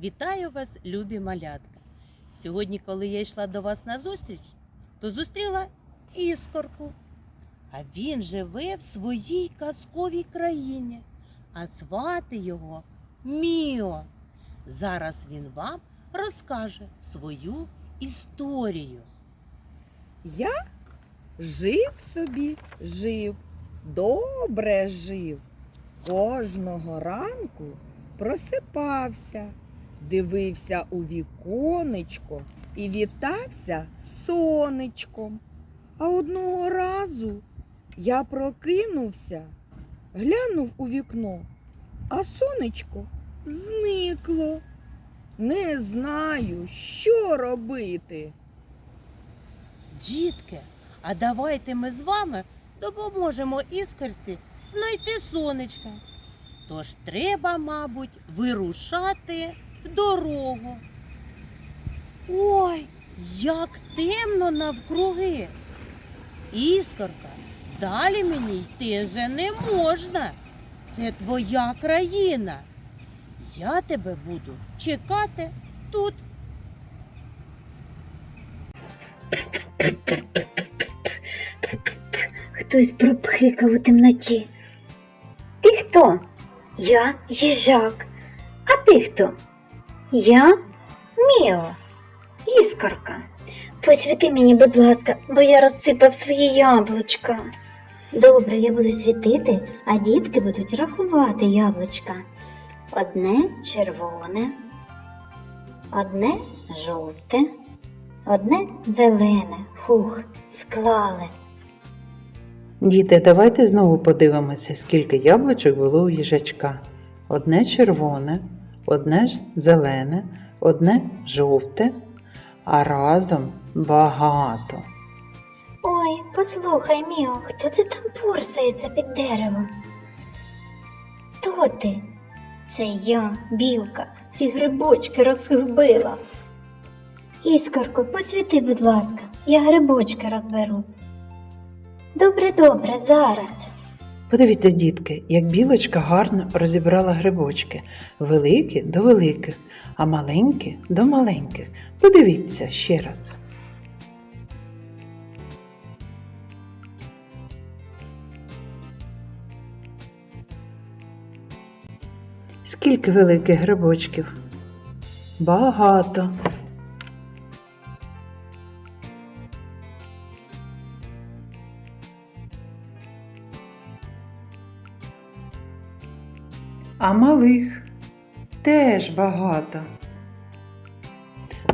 Вітаю вас, любі малятка! Сьогодні, коли я йшла до вас на зустріч, то зустріла іскорку. А він живе в своїй казковій країні, а звати його Міо. Зараз він вам розкаже свою історію. Я жив собі, жив, добре жив. Кожного ранку просипався, дивився у віконечко і вітався сонечком. А одного разу я прокинувся, глянув у вікно, а сонечко зникло. Не знаю, що робити. Дітки, а давайте ми з вами допоможемо іскорці знайти сонечко. Тож треба, мабуть, вирушати дорогу. Ой, як темно навкруги. Іскорка, далі мені йти вже не можна. Це твоя країна. Я тебе буду чекати тут. Хтось пропхикав у темноті. Ти хто? Я їжак. А ти хто? Я Міо, іскорка. Посвіти мені, будь ласка, бо я розсипав свої яблучка. Добре, я буду світити, а дітки будуть рахувати яблучка. Одне червоне, одне жовте, одне зелене. Фух, склали. Діти, давайте знову подивимося, скільки яблучок було у їжачка. Одне червоне, одне ж зелене, одне жовте, а разом багато. Ой, послухай, Міо, хто це там порсається під деревом? Хто ти? Це я, білка, всі грибочки розгубила. Іскорко, посвіти, будь ласка, я грибочки розберу. Добре, добре, зараз. Подивіться, дітки, як білочка гарно розібрала грибочки, великі до великих, а маленькі до маленьких. Подивіться ще раз. Скільки великих грибочків? Багато. А малих теж багато.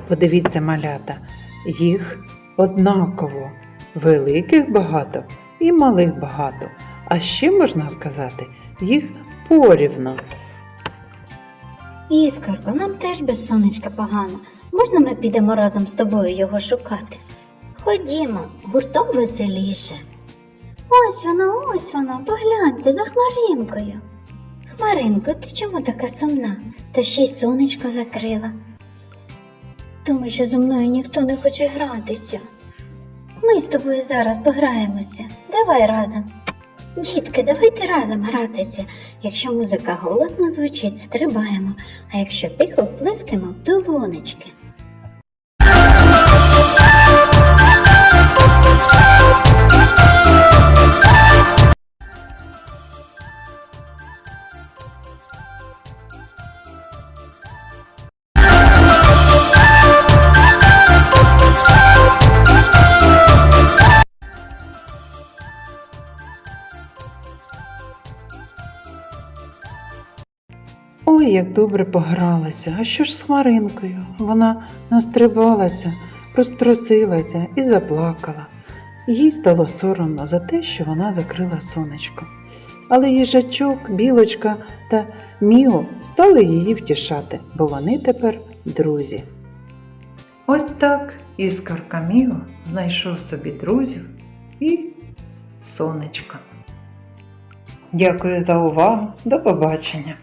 Подивіться, малята, їх однаково. Великих багато і малих багато. А ще можна сказати, їх порівно. Іскорко, нам теж без сонечка погано. Можна ми підемо разом з тобою його шукати? Ходімо, гуртом веселіше. Ось воно, ось воно, погляньте за хмаринкою. Хмаринко, ти чому така сумна? Та ще й сонечко закрила. Тому що зо мною ніхто не хоче гратися. Ми з тобою зараз пограємося. Давай разом. Дітки, давайте разом гратися. Якщо музика голосно звучить, стрибаємо, а якщо тихо, плескаємо в долонечки. Ой, як добре погралася. А що ж з хмаринкою? Вона настрибалася, розтрусилася і заплакала. Їй стало соромно за те, що вона закрила сонечко. Але їжачок, білочка та Міо стали її втішати, бо вони тепер друзі. Ось так іскорка Міо знайшов собі друзів і сонечко. Дякую за увагу. До побачення!